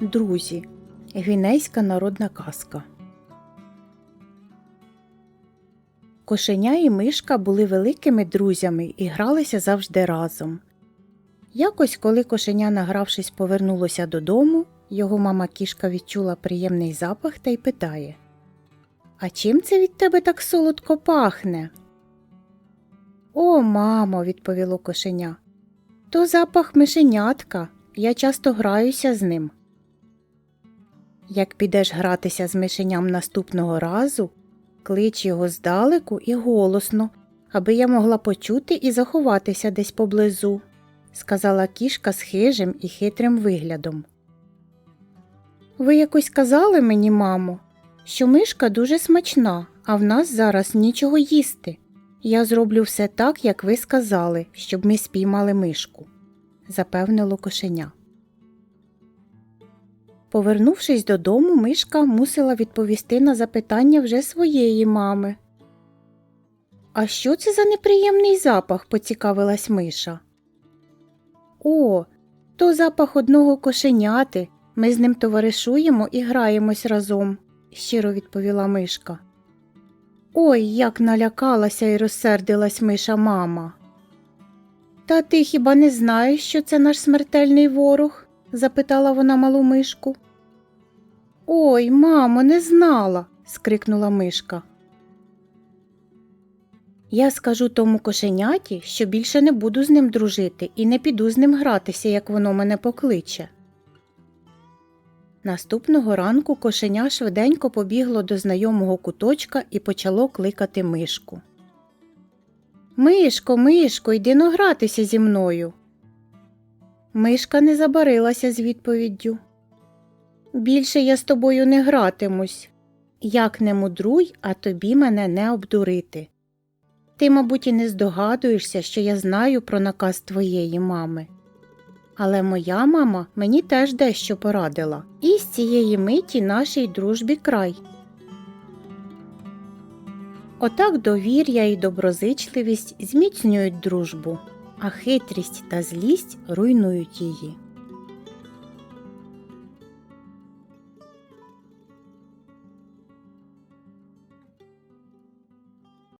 Друзі. Гвінейська народна казка. Кошеня і мишка були великими друзями і гралися завжди разом. Якось, коли кошеня, награвшись, повернулося додому, його мама кішка відчула приємний запах та й питає А чим це від тебе так солодко пахне? О, мамо, відповіло кошеня. То запах мишенятка. Я часто граюся з ним. Як підеш гратися з мишеням наступного разу, клич його здалеку і голосно, аби я могла почути і заховатися десь поблизу, сказала кішка з хижим і хитрим виглядом. Ви якось казали мені, мамо, що мишка дуже смачна, а в нас зараз нічого їсти. Я зроблю все так, як ви сказали, щоб ми спіймали мишку, запевнило кошеня. Повернувшись додому, мишка мусила відповісти на запитання вже своєї мами. А що це за неприємний запах? поцікавилась миша. О, то запах одного кошеняти. Ми з ним товаришуємо і граємось разом, щиро відповіла мишка. Ой, як налякалася і розсердилась миша мама. Та ти хіба не знаєш, що це наш смертельний ворог? Запитала вона малу мишку. Ой, мамо, не знала. скрикнула мишка. Я скажу тому кошеняті, що більше не буду з ним дружити і не піду з ним гратися, як воно мене покличе. Наступного ранку кошеня швиденько побігло до знайомого куточка і почало кликати мишку. Мишко, мишко, йди но гратися зі мною. Мишка не забарилася з відповіддю. Більше я з тобою не гратимусь. Як не мудруй, а тобі мене не обдурити. Ти, мабуть, і не здогадуєшся, що я знаю про наказ твоєї мами. Але моя мама мені теж дещо порадила, і з цієї миті нашій дружбі край. Отак довір'я і доброзичливість зміцнюють дружбу, а хитрість та злість руйнують її.